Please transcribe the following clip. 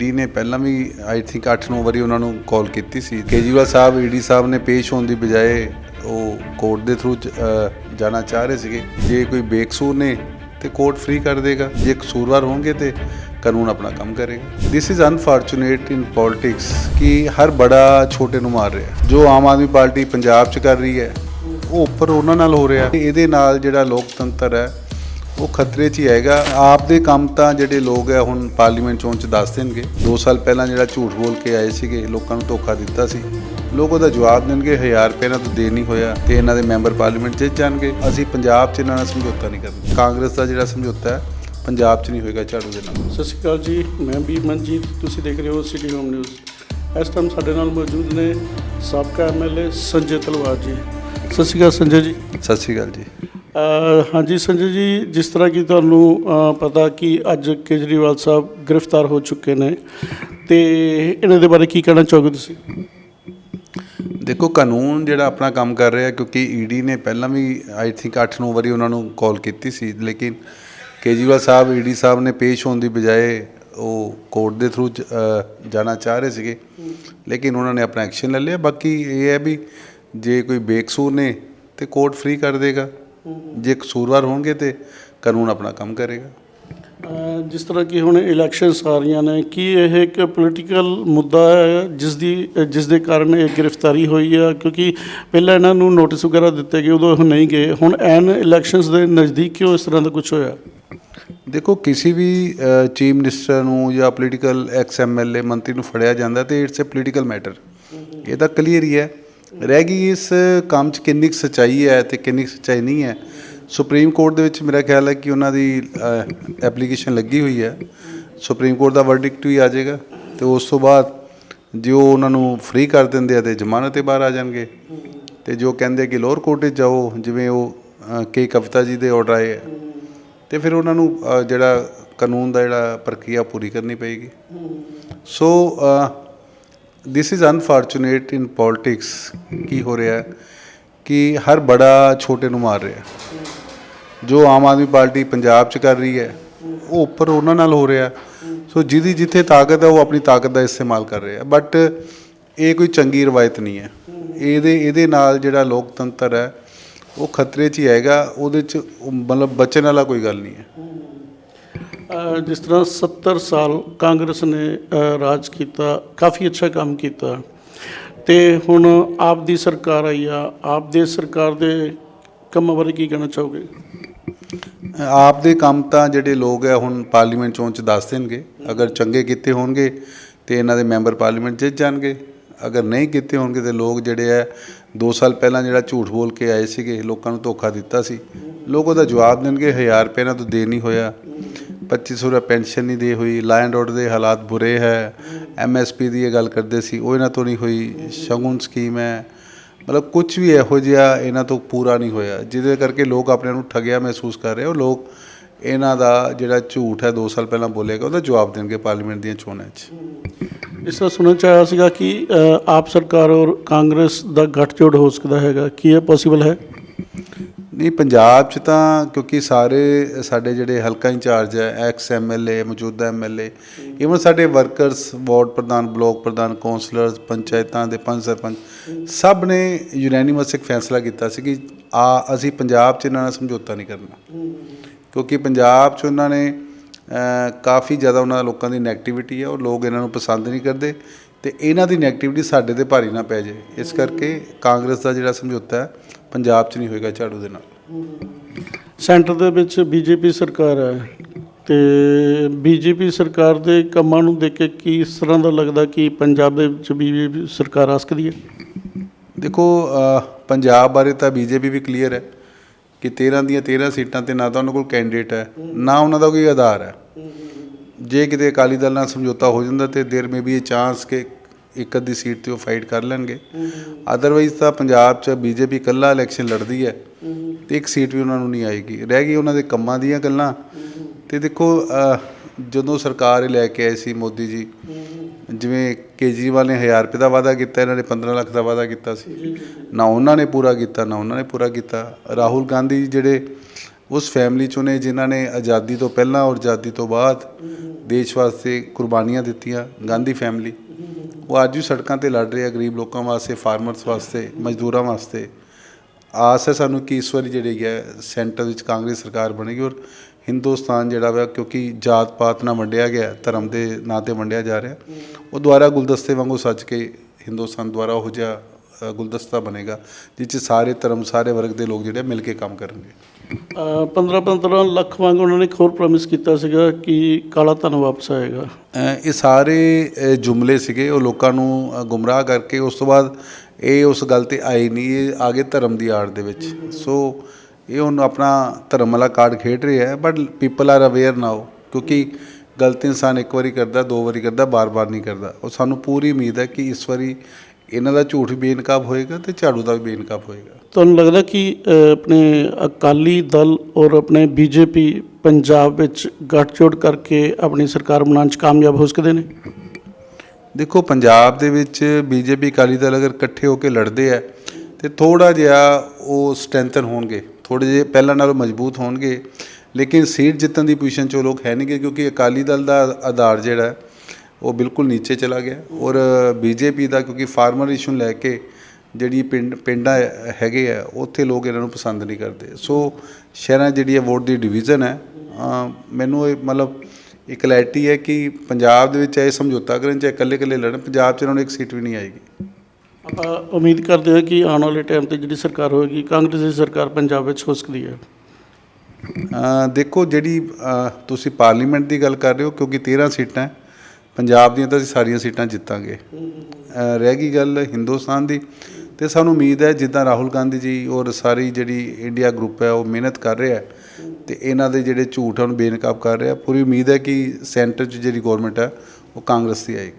ED ਨੇ ਪਹਿਲਾਂ ਵੀ I think 8-9 ਵਾਰੀ ਉਹਨਾਂ ਨੂੰ ਕਾਲ ਕੀਤੀ ਸੀ। ਕੇਜਰੀਵਾਲ ਸਾਹਿਬ, ਈਡੀ ਸਾਹਿਬ ਨੇ ਪੇਸ਼ ਹੋਣ ਦੀ ਬਜਾਏ ਉਹ ਕੋਰਟ ਦੇ ਥਰੂ ਜਾਣਾ ਚਾਹ ਰਹੇ ਸੀਗੇ। ਜੇ ਕੋਈ ਬੇਕਸੂਰ ਨੇ ਤੇ ਕੋਰਟ ਫ੍ਰੀ ਕਰ ਦੇਗਾ। ਜੇ ਕਸੂਰਵਾਰ ਹੋਣਗੇ ਤੇ ਕਾਨੂੰਨ ਆਪਣਾ ਕੰਮ ਕਰੇਗਾ। This is unfortunate in politics ਕਿ ਹਰ ਬੜਾ ਛੋਟੇ ਨੂੰ ਮਾਰ ਰਿਹਾ। ਜੋ ਆਮ ਆਦਮੀ ਪਾਰਟੀ ਪੰਜਾਬ 'ਚ ਕਰ ਰਹੀ ਹੈ, ਉਹ ਉੱਪਰ ਉਹਨਾਂ ਨਾਲ ਹੋ ਰਿਹਾ। ਇਹਦੇ ਨਾਲ ਜਿਹੜਾ ਲੋਕਤੰਤਰ ਹੈ ਉਹ ਖਤਰੇ 'ਚ ਹੀ ਆਏਗਾ ਆਪ ਦੇ ਕੰਮ ਤਾਂ ਜਿਹੜੇ ਲੋਕ ਹੈ ਹੁਣ ਪਾਰਲੀਮੈਂਟ ਚੋਣ 'ਚ ਦੱਸ ਦੇਣਗੇ। 2 ਸਾਲ ਪਹਿਲਾਂ ਜਿਹੜਾ ਝੂਠ ਬੋਲ ਕੇ ਆਏ ਸੀਗੇ ਲੋਕਾਂ ਨੂੰ ਧੋਖਾ ਦਿੱਤਾ ਸੀ। ਲੋਕ ਉਹਦਾ ਜਵਾਬ ਦੇਣਗੇ 1000 ਰੁਪਏ ਨਾਲ ਤਾਂ ਦੇ ਨਹੀਂ ਹੋਇਆ ਤੇ ਇਹਨਾਂ ਦੇ ਮੈਂਬਰ ਪਾਰਲੀਮੈਂਟ ਜਿੱਤ ਜਾਣਗੇ। ਅਸੀਂ ਪੰਜਾਬ 'ਚ ਇਹਨਾਂ ਨਾਲ ਸਮਝੌਤਾ ਨਹੀਂ ਕਰਨਾ ਕਾਂਗਰਸ ਦਾ ਜਿਹੜਾ ਸਮਝੌਤਾ ਹੈ ਪੰਜਾਬ 'ਚ ਨਹੀਂ ਹੋਏਗਾ ਝਾੜੂ ਦੇ ਨਾਲ। ਸਤਿ ਸ਼੍ਰੀ ਅਕਾਲ ਜੀ ਮੈਂ ਬੀ ਮਨਜੀਤ ਤੁਸੀਂ ਦੇਖ ਰਹੇ ਹੋ ਸਿਟੀ ਹੋਮ ਨਿਊਜ਼ ਇਸ ਟਾਈਮ ਸਾਡੇ ਨਾਲ ਮੌਜੂਦ ਨੇ ਸਾਬਕਾ ਐਮਐਲਏ ਸੰਜੇ ਤਲਵਾਰ ਜੀ। ਸਤਿ ਸ਼੍ਰੀ ਅਕਾਲ ਸੰਜੇ ਜੀ। ਸਤਿ ਸ਼੍ਰੀ ਅਕਾਲ ਜੀ। ਹਾਂਜੀ ਸੰਜੇ ਜੀ, ਜਿਸ ਤਰ੍ਹਾਂ ਕਿ ਤੁਹਾਨੂੰ ਪਤਾ ਕਿ ਅੱਜ ਕੇਜਰੀਵਾਲ ਸਾਹਿਬ ਗ੍ਰਿਫਤਾਰ ਹੋ ਚੁੱਕੇ ਨੇ, ਤੇ ਇਹਨਾਂ ਦੇ ਬਾਰੇ ਕੀ ਕਹਿਣਾ ਚਾਹੋਗੇ ਤੁਸੀਂ? ਦੇਖੋ, ਕਾਨੂੰਨ ਜਿਹੜਾ ਆਪਣਾ ਕੰਮ ਕਰ ਰਿਹਾ, ਕਿਉਂਕਿ ਈਡੀ ਨੇ ਪਹਿਲਾਂ ਵੀ ਆਈ ਥਿੰਕ 8-9 ਵਾਰੀ ਉਹਨਾਂ ਨੂੰ ਕਾਲ ਕੀਤੀ ਸੀ, ਲੇਕਿਨ ਕੇਜਰੀਵਾਲ ਸਾਹਿਬ ਈਡੀ ਸਾਹਿਬ ਨੇ ਪੇਸ਼ ਹੋਣ ਦੀ ਬਜਾਏ ਉਹ ਕੋਰਟ ਦੇ ਥਰੂ ਜਾਣਾ ਚਾਹ ਰਹੇ ਸੀਗੇ। ਲੇਕਿਨ ਉਹਨਾਂ ਨੇ ਆਪਣਾ ਐਕਸ਼ਨ ਲੈ ਲਿਆ। ਬਾਕੀ ਇਹ ਹੈ ਵੀ ਜੇ ਕੋਈ ਬੇਕਸੂਰ ਨੇ, ਤੇ ਕੋਰਟ ਫ੍ਰੀ ਕਰ ਦੇਗਾ। ਜੇ ਕਸੂਰਵਾਰ ਹੋਣਗੇ ਤੇ ਕਾਨੂੰਨ ਆਪਣਾ ਕੰਮ ਕਰੇਗਾ। ਜਿਸ ਤਰ੍ਹਾਂ ਕਿ ਹੁਣ ਇਲੈਕਸ਼ਨਸ ਆ ਰਹੀਆਂ ਨੇ ਕੀ ਇਹ ਇੱਕ ਪੋਲੀਟੀਕਲ ਮੁੱਦਾ ਹੈ ਜਿਸ ਦੀ ਜਿਸ ਦੇ ਕਾਰਨ ਇਹ ਗ੍ਰਿਫਤਾਰੀ ਹੋਈ ਹੈ ਕਿਉਂਕਿ ਪਹਿਲਾਂ ਇਹਨਾਂ ਨੂੰ ਨੋਟਿਸ ਵਗੈਰਾ ਦਿੱਤੇ ਗਏ ਉਦੋਂ ਇਹ ਨਹੀਂ ਗਏ। ਹੁਣ ਐਨ ਇਲੈਕਸ਼ਨਸ ਦੇ ਨਜ਼ਦੀਕ ਕਿਉਂ ਇਸ ਤਰ੍ਹਾਂ ਦਾ ਕੁਝ ਹੋਇਆ? ਦੇਖੋ ਕਿਸੇ ਵੀ ਚੀਫ ਮਿਨਿਸਟਰ ਨੂੰ ਜਾਂ ਪੋਲੀਟੀਕਲ ਐਕਸ ਐਮਐਲਏ ਮੰਤਰੀ ਨੂੰ ਫੜਿਆ ਜਾਂਦਾ ਤੇ ਇਟਸ ਅ ਪੋਲੀਟੀਕਲ ਮੈਟਰ ਇਹ ਤਾਂ ਕਲੀਅਰ ਹੀ ਹੈ। ਰਹਿ ਗਈ ਇਸ ਕੰਮ 'ਚ ਕਿੰਨੀ ਕੁ ਸੱਚਾਈ ਹੈ ਤੇ ਕਿੰਨੀ ਕੁ ਸੱਚਾਈ ਨਹੀਂ ਹੈ। ਸੁਪਰੀਮ ਕੋਰਟ ਦੇ ਵਿੱਚ ਮੇਰਾ ਖਿਆਲ ਹੈ ਕਿ ਉਹਨਾਂ ਦੀ ਐਪਲੀਕੇਸ਼ਨ ਲੱਗੀ ਹੋਈ ਹੈ। ਸੁਪਰੀਮ ਕੋਰਟ ਦਾ ਵਰਡਿਕਟ ਵੀ ਆ ਜਾਏਗਾ ਤੇ ਉਸ ਤੋਂ ਬਾਅਦ ਜੋ ਉਹਨਾਂ ਨੂੰ ਫ੍ਰੀ ਕਰ ਦਿੰਦੇ ਆ ਤੇ ਜ਼ਮਾਨਤ ਤੇ ਬਾਹਰ ਆ ਜਾਣਗੇ। ਤੇ ਜੋ ਕਹਿੰਦੇ ਕਿ ਲੋਅਰ ਕੋਰਟ 'ਚ ਜਾਓ, ਜਿਵੇਂ ਉਹ ਕੇ ਕਵਿਤਾ ਜੀ ਦੇ ਆਰਡਰ ਆਏ ਹੈ ਤੇ ਫਿਰ ਉਹਨਾਂ ਨੂੰ ਜਿਹੜਾ ਕਾਨੂੰਨ ਦਾ ਜਿਹੜਾ ਪ੍ਰਕਿਰਿਆ ਪੂਰੀ ਕਰਨੀ ਪਏਗੀ। So this is unfortunate in politics ਕੀ ਹੋ ਰਿਹਾ ਹੈ, ਕਿ ਹਰ ਬੜਾ ਛੋਟੇ ਨੂੰ ਮਾਰ ਰਿਹਾ ਜੋ ਆਮ ਆਦਮੀ ਪਾਰਟੀ ਪੰਜਾਬ 'ਚ ਕਰ ਰਹੀ ਹੈ, ਉਹ ਉੱਪਰ ਉਹਨਾਂ ਨਾਲ ਹੋ ਰਿਹਾ ਸੋ ਜਿਹਦੀ ਜਿੱਥੇ ਤਾਕਤ ਹੈ, ਉਹ ਆਪਣੀ ਤਾਕਤ ਦਾ ਇਸਤੇਮਾਲ ਕਰ ਰਿਹਾ ਬਟ ਇਹ ਕੋਈ ਚੰਗੀ ਰਵਾਇਤ ਨਹੀਂ ਹੈ। ਇਹਦੇ ਇਹਦੇ ਨਾਲ ਜਿਹੜਾ ਲੋਕਤੰਤਰ ਹੈ, ਉਹ ਖਤਰੇ 'ਚ ਹੀ ਹੈਗਾ ਉਹਦੇ 'ਚ ਮਤਲਬ ਬਚਣ ਵਾਲਾ ਕੋਈ ਗੱਲ ਨਹੀਂ ਹੈ। ਜਿਸ ਤਰ੍ਹਾਂ 70 ਸਾਲ ਕਾਂਗਰਸ ਨੇ ਰਾਜ ਕੀਤਾ, ਕਾਫੀ ਅੱਛਾ ਕੰਮ ਕੀਤਾ। ਤੇ ਹੁਣ ਆਪ ਦੀ ਸਰਕਾਰ ਆਈ ਆ। ਆਪ ਦੇ ਸਰਕਾਰ ਦੇ ਕੰਮਾਂ ਬਾਰੇ ਕੀ ਕਹਿਣਾ ਚਾਹੋਗੇ? ਆਪ ਦੇ ਕੰਮ ਤਾਂ ਜਿਹੜੇ ਲੋਕ ਆ, ਹੁਣ ਪਾਰਲੀਮੈਂਟ ਚੋਣ ਚ ਦੱਸ ਦੇਣਗੇ। ਅਗਰ ਚੰਗੇ ਕੀਤੇ ਹੋਣਗੇ, ਤੇ ਇਹਨਾਂ ਦੇ ਮੈਂਬਰ ਪਾਰਲੀਮੈਂਟ ਜਿੱਤ ਜਾਣਗੇ। ਅਗਰ ਨਹੀਂ ਕੀਤੇ ਹੋਣਗੇ, ਤੇ ਲੋਕ ਜਿਹੜੇ ਹੈ 2 ਸਾਲ ਪਹਿਲਾਂ ਜਿਹੜਾ ਝੂਠ ਬੋਲ ਕੇ ਆਏ ਸੀਗੇ, ਲੋਕਾਂ ਨੂੰ ਧੋਖਾ ਦਿੱਤਾ ਸੀ। ਲੋਕ ਉਹਦਾ ਜਵਾਬ ਦੇਣਗੇ 1000 ਰੁਪਏ ਨਾਲ ਤਾਂ ਦੇ ਨਹੀਂ ਹੋਇਆ। 2500 ਰੁਪਏ ਪੈਨਸ਼ਨ ਨਹੀਂ ਦੇ ਹੋਈ, ਲਾ ਰੋਡ ਦੇ ਹਾਲਾਤ ਬੁਰੇ ਹੈ। ਐਮਐਸਪੀ ਦੀ ਇਹ ਗੱਲ ਕਰਦੇ ਸੀ, ਉਹ ਇਹਨਾਂ ਤੋਂ ਨਹੀਂ ਹੋਈ, ਸ਼ਗੁਨ ਸਕੀਮ ਹੈ। ਮਤਲਬ ਕੁਝ ਵੀ ਇਹੋ ਜਿਹਾ ਇਹਨਾਂ ਤੋਂ ਪੂਰਾ ਨਹੀਂ ਹੋਇਆ, ਜਿਹਦੇ ਕਰਕੇ ਲੋਕ ਆਪਣੇ ਨੂੰ ਠੱਗਿਆ ਮਹਿਸੂਸ ਕਰ ਰਹੇ। ਉਹ ਲੋਕ ਇਹਨਾਂ ਦਾ ਜਿਹੜਾ ਝੂਠ ਹੈ 2 ਸਾਲ ਪਹਿਲਾਂ ਬੋਲਿਆ ਗਿਆ, ਉਹਦਾ ਜਵਾਬ ਦੇਣਗੇ ਪਾਰਲੀਮੈਂਟ ਦੀਆਂ ਚੋਣਾਂ 'ਚ। ਇਸ ਤਰ੍ਹਾਂ ਸੁਣਨ ਚ ਆਇਆ ਸੀਗਾ ਕਿ ਆਪ ਸਰਕਾਰ ਔਰ ਕਾਂਗਰਸ ਦਾ ਗੱਠਜੋੜ ਹੋ ਸਕਦਾ ਹੈਗਾ, ਕੀ ਇਹ ਪੋਸੀਬਲ ਹੈ? ਨਹੀਂ, ਪੰਜਾਬ 'ਚ ਤਾਂ ਕਿਉਂਕਿ ਸਾਰੇ ਸਾਡੇ ਜਿਹੜੇ ਹਲਕਾ ਇੰਚਾਰਜ ਹੈ ਐਕਸ ਐਮਐਲਏ ਮੌਜੂਦਾ ਐਮਐਲਏ ਇਵਨ ਸਾਡੇ ਵਰਕਰਸ ਵਾਰਡ ਪ੍ਰਧਾਨ, ਬਲਾਕ ਪ੍ਰਧਾਨ ਕਾਉਂਸਲਰਸ ਪੰਚਾਇਤਾਂ ਦੇ ਪੰਚ ਸਰਪੰਚ, ਸਭ ਨੇ ਯੂਨੈਨਿਮਸ ਇੱਕ ਫੈਸਲਾ ਕੀਤਾ ਸੀ ਕਿ ਆ, ਅਸੀਂ ਪੰਜਾਬ 'ਚ ਇਹਨਾਂ ਨਾਲ ਸਮਝੌਤਾ ਨਹੀਂ ਕਰਨਾ। ਕਿਉਂਕਿ ਪੰਜਾਬ 'ਚ ਉਹਨਾਂ ਨੇ ਕਾਫੀ ਜ਼ਿਆਦਾ ਉਹਨਾਂ ਲੋਕਾਂ ਦੀ ਨੈਗੇਟਿਵਿਟੀ ਹੈ ਉਹ ਲੋਕ ਇਹਨਾਂ ਨੂੰ ਪਸੰਦ ਨਹੀਂ ਕਰਦੇ ਤੇ ਇਹਨਾਂ ਦੀ ਨੈਗੇਟਿਵਿਟੀ ਸਾਡੇ ਤੇ ਭਾਰੀ ਨਾ ਪੈ ਜਾਏ। ਇਸ ਕਰਕੇ ਕਾਂਗਰਸ ਦਾ ਜਿਹੜਾ ਸਮਝੌਤਾ ਹੈ, ਪੰਜਾਬ 'ਚ ਨਹੀਂ ਹੋਏਗਾ ਝਾੜੂ ਦੇ ਨਾਲ। ਸੈਂਟਰ ਦੇ ਵਿੱਚ ਬੀਜੇਪੀ ਸਰਕਾਰ ਹੈ ਤੇ ਬੀਜੇਪੀ ਸਰਕਾਰ ਦੇ ਕੰਮਾਂ ਨੂੰ ਦੇਖ ਕੇ ਕੀ ਇਸ ਤਰ੍ਹਾਂ ਦਾ ਲੱਗਦਾ ਕਿ ਪੰਜਾਬ ਦੇ ਵਿੱਚ ਬੀਜੇਪੀ ਸਰਕਾਰ ਆ ਸਕਦੀ ਹੈ? ਦੇਖੋ ਪੰਜਾਬ ਬਾਰੇ ਤਾਂ ਬੀਜੇਪੀ ਵੀ ਕਲੀਅਰ ਹੈ ਕਿ 13 ਦੀਆਂ 13 ਸੀਟਾਂ ਤੇ ਨਾ ਤਾਂ ਉਹਨਾਂ ਕੋਲ ਕੈਂਡੀਡੇਟ ਹੈ, ਨਾ ਉਹਨਾਂ ਦਾ ਕੋਈ ਆਧਾਰ ਹੈ। ਜੇ ਕਿਤੇ ਅਕਾਲੀ ਦਲ ਨਾਲ ਸਮਝੌਤਾ ਹੋ ਜਾਂਦਾ ਤੇ ਦੇਰ ਮੇ ਬੀ ਇਹ ਚਾਂਸ ਕਿ ਇੱਕ ਅੱਧੀ ਸੀਟ ਤੇ ਉਹ ਫਾਈਟ ਕਰ ਲੈਣਗੇ। ਅਦਰਵਾਈਜ਼ ਤਾਂ ਪੰਜਾਬ 'ਚ ਬੀਜੇਪੀ ਇਕੱਲਾ ਇਲੈਕਸ਼ਨ ਲੜਦੀ ਹੈ ਤੇ ਇੱਕ ਸੀਟ ਵੀ ਉਹਨਾਂ ਨੂੰ ਨਹੀਂ ਆਏਗੀ। ਰਹਿ ਗਈ ਉਹਨਾਂ ਦੇ ਕੰਮਾਂ ਦੀਆਂ ਗੱਲਾਂ। ਤੇ ਦੇਖੋ ਜਦੋਂ ਸਰਕਾਰ ਇਹ ਲੈ ਕੇ ਆਏ ਸੀ ਮੋਦੀ ਜੀ ਜਿਵੇਂ ਕੇਜਰੀਵਾਲ ਨੇ 1000 ਰੁਪਏ ਦਾ ਵਾਅਦਾ ਕੀਤਾ ਇਹਨਾਂ ਨੇ 15 ਲੱਖ ਦਾ ਵਾਅਦਾ ਕੀਤਾ ਸੀ। ਨਾ ਉਹਨਾਂ ਨੇ ਪੂਰਾ ਕੀਤਾ ਨਾ ਉਹਨਾਂ ਨੇ ਪੂਰਾ ਕੀਤਾ। ਰਾਹੁਲ ਗਾਂਧੀ ਜਿਹੜੇ ਉਸ ਫੈਮਿਲੀ ਚੋਂ ਨੇ ਜਿਨ੍ਹਾਂ ਨੇ ਆਜ਼ਾਦੀ ਤੋਂ ਪਹਿਲਾਂ ਔਰ ਆਜ਼ਾਦੀ ਤੋਂ ਬਾਅਦ ਦੇਸ਼ ਵਾਸਤੇ ਕੁਰਬਾਨੀਆਂ ਦਿੱਤੀਆਂ ਗਾਂਧੀ ਫੈਮਿਲੀ ਉਹ ਅੱਜ ਵੀ ਸੜਕਾਂ ਤੇ ਲੜ ਰਹੇ ਆ ਗਰੀਬ ਲੋਕਾਂ ਵਾਸਤੇ ਫਾਰਮਰਸ ਵਾਸਤੇ, ਮਜ਼ਦੂਰਾਂ ਵਾਸਤੇ। ਆਸ ਹੈ ਸਾਨੂੰ ਕਿ ਇਸ ਵਾਰੀ ਜਿਹੜੀ ਹੈ ਸੈਂਟਰ ਵਿੱਚ ਕਾਂਗਰਸ ਸਰਕਾਰ ਬਣੇਗੀ ਔਰ ਹਿੰਦੁਸਤਾਨ ਜਿਹੜਾ ਵਾ, ਕਿਉਂਕਿ ਜਾਤ ਪਾਤ ਨਾਲ ਵੰਡਿਆ ਗਿਆ, ਧਰਮ ਦੇ ਨਾਂ ਤੇ ਵੰਡਿਆ ਜਾ ਰਿਹਾ, ਉਹ ਦੁਆਰਾ ਗੁਲਦਸਤੇ ਵਾਂਗੂ ਸੱਜ ਕੇ ਹਿੰਦੁਸਤਾਨ ਦੁਆਰਾ ਉਹ ਜਿਹਾ ਗੁਲਦਸਤਾ ਬਣੇਗਾ, ਜਿਸ 'ਚ ਸਾਰੇ ਧਰਮ, ਸਾਰੇ ਵਰਗ ਦੇ ਲੋਕ ਜਿਹੜੇ ਮਿਲ ਕੇ ਕੰਮ ਕਰਨਗੇ। 15 15 ਲੱਖ ਵਾਂਗ ਉਹਨਾਂ ਨੇ ਇੱਕ ਹੋਰ ਪ੍ਰੋਮਿਸ ਕੀਤਾ ਸੀਗਾ ਕਿ ਕਾਲਾ ਧਨ ਵਾਪਸ ਆਏਗਾ। ਇਹ ਸਾਰੇ ਜੁਮਲੇ ਸੀਗੇ, ਉਹ ਲੋਕਾਂ ਨੂੰ ਗੁੰਮਰਾਹ ਕਰਕੇ ਉਸ ਤੋਂ ਬਾਅਦ ਇਹ ਉਸ ਗੱਲ ਤੇ ਆਏ ਨਹੀਂ, ਇਹ ਆਗੇ ਧਰਮ ਦੀ ਆੜ ਦੇ ਵਿੱਚ। ਸੋ ਇਹ ਹੁਣ ਆਪਣਾ ਧਰਮ ਵਾਲਾ ਕਾਰਡ ਖੇਡ ਰਿਹਾ ਹੈ but people are aware now ਕਿਉਂਕਿ ਗਲਤੀ ਇਨਸਾਨ ਇੱਕ ਵਾਰੀ ਕਰਦਾ, ਦੋ ਵਾਰੀ ਕਰਦਾ, ਬਾਰ-ਬਾਰ ਨਹੀਂ ਕਰਦਾ। ਉਹ ਸਾਨੂੰ ਪੂਰੀ ਉਮੀਦ ਹੈ ਕਿ ਇਸ ਵਾਰੀ ਇਹਨਾਂ ਦਾ ਝੂਠ ਬੇਨਕਾਬ ਹੋਏਗਾ ਤੇ ਝਾੜੂ ਦਾ ਵੀ ਬੇਨਕਾਬ ਹੋਏਗਾ। ਤੁਹਾਨੂੰ ਲੱਗਦਾ ਕਿ ਆਪਣੇ ਅਕਾਲੀ ਦਲ ਔਰ ਆਪਣੇ ਬੀਜੇਪੀ ਪੰਜਾਬ ਵਿੱਚ ਗੱਠਜੋੜ ਕਰਕੇ ਆਪਣੀ ਸਰਕਾਰ ਬਣਾਉਣ 'ਚ ਕਾਮਯਾਬ ਹੋ ਸਕਦੇ ਨੇ? ਦੇਖੋ ਪੰਜਾਬ ਦੇ ਵਿੱਚ ਬੀਜੇਪੀ ਅਕਾਲੀ ਦਲ ਅਗਰ ਇਕੱਠੇ ਹੋ ਕੇ ਲੜਦੇ ਆ ਤੇ ਥੋੜਾ ਜਿਹਾ ਉਹ ਸਟਰੈਂਥਨ ਹੋਣਗੇ। ਥੋੜੇ ਜਿਹੇ ਪਹਿਲਾਂ ਨਾਲੋਂ ਮਜ਼ਬੂਤ ਹੋਣਗੇ। ਲੇਕਿਨ ਸੀਟ ਜਿੱਤਣ ਦੀ ਪੋਜੀਸ਼ਨ 'ਚ ਉਹ ਲੋਕ ਹੈ ਨਹੀਂਗੇ ਕਿਉਂਕਿ ਅਕਾਲੀ ਦਲ ਦਾ ਆਧਾਰ ਜਿਹੜਾ ਉਹ ਬਿਲਕੁਲ ਨੀਚੇ ਚਲਾ ਗਿਆ। ਔਰ ਬੀਜੇਪੀ ਦਾ ਕਿਉਂਕਿ ਫਾਰਮਰ ਇਸ਼ੂ ਲੈ ਕੇ ਜਿਹੜੀ ਪਿੰਡ ਪਿੰਡਾਂ ਹੈਗੇ ਆ ਉੱਥੇ ਲੋਕ ਇਹਨਾਂ ਨੂੰ ਪਸੰਦ ਨਹੀਂ ਕਰਦੇ। ਸੋ ਸ਼ਹਿਰਾਂ ਜਿਹੜੀ ਹੈ ਵੋਟ ਦੀ ਡਿਵੀਜ਼ਨ ਹੈ ਮੈਨੂੰ ਇਹ ਮਤਲਬ ਇੱਕ ਕਲੈਰਿਟੀ ਹੈ ਕਿ ਪੰਜਾਬ ਦੇ ਵਿੱਚ ਇਹ ਸਮਝੌਤਾ ਕਰਨ ਚਾਹੇ ਇਕੱਲੇ ਇਕੱਲੇ ਲੜਨ ਪੰਜਾਬ 'ਚ ਇਹਨਾਂ ਨੂੰ ਇੱਕ ਸੀਟ ਵੀ ਨਹੀਂ ਆਏਗੀ। ਆਪਾਂ ਉਮੀਦ ਕਰਦੇ ਹਾਂ ਕਿ ਆਉਣ ਵਾਲੇ ਟਾਈਮ ਤੇ ਜਿਹੜੀ ਸਰਕਾਰ ਹੋਏਗੀ ਕਾਂਗਰਸ ਦੀ ਸਰਕਾਰ ਪੰਜਾਬ ਵਿੱਚ ਹੋ। ਸਕਦੀ ਹੈ ਦੇਖੋ ਜਿਹੜੀ ਤੁਸੀਂ ਪਾਰਲੀਮੈਂਟ ਦੀ ਗੱਲ ਕਰ ਰਹੇ ਹੋ ਕਿਉਂਕਿ 13 ਸੀਟਾਂ ਹੈ, ਪੰਜਾਬ ਦੀਆਂ ਤਾਂ ਅਸੀਂ ਸਾਰੀਆਂ ਸੀਟਾਂ ਜਿੱਤਾਂਗੇ। ਰਹਿ ਗਈ ਗੱਲ ਹਿੰਦੁਸਤਾਨ ਦੀ। ਤੇ ਸਾਨੂੰ ਉਮੀਦ ਹੈ, ਜਿੱਦਾਂ ਰਾਹੁਲ ਗਾਂਧੀ ਜੀ ਔਰ ਸਾਰੀ ਜਿਹੜੀ ਇੰਡੀਆ ਗਰੁੱਪ ਹੈ, ਉਹ ਮਿਹਨਤ ਕਰ ਰਿਹਾ ਹੈ ਤੇ ਇਹਨਾਂ ਦੇ ਜਿਹੜੇ ਝੂਠ ਹਨ ਬੇਨਕਾਬ ਕਰ ਰਿਹਾ ਪੂਰੀ ਉਮੀਦ ਹੈ ਕਿ ਸੈਂਟਰ 'ਚ ਜਿਹੜੀ ਗਵਰਨਮੈਂਟ ਹੈ, ਉਹ ਕਾਂਗਰਸ ਦੀ ਆਏਗੀ।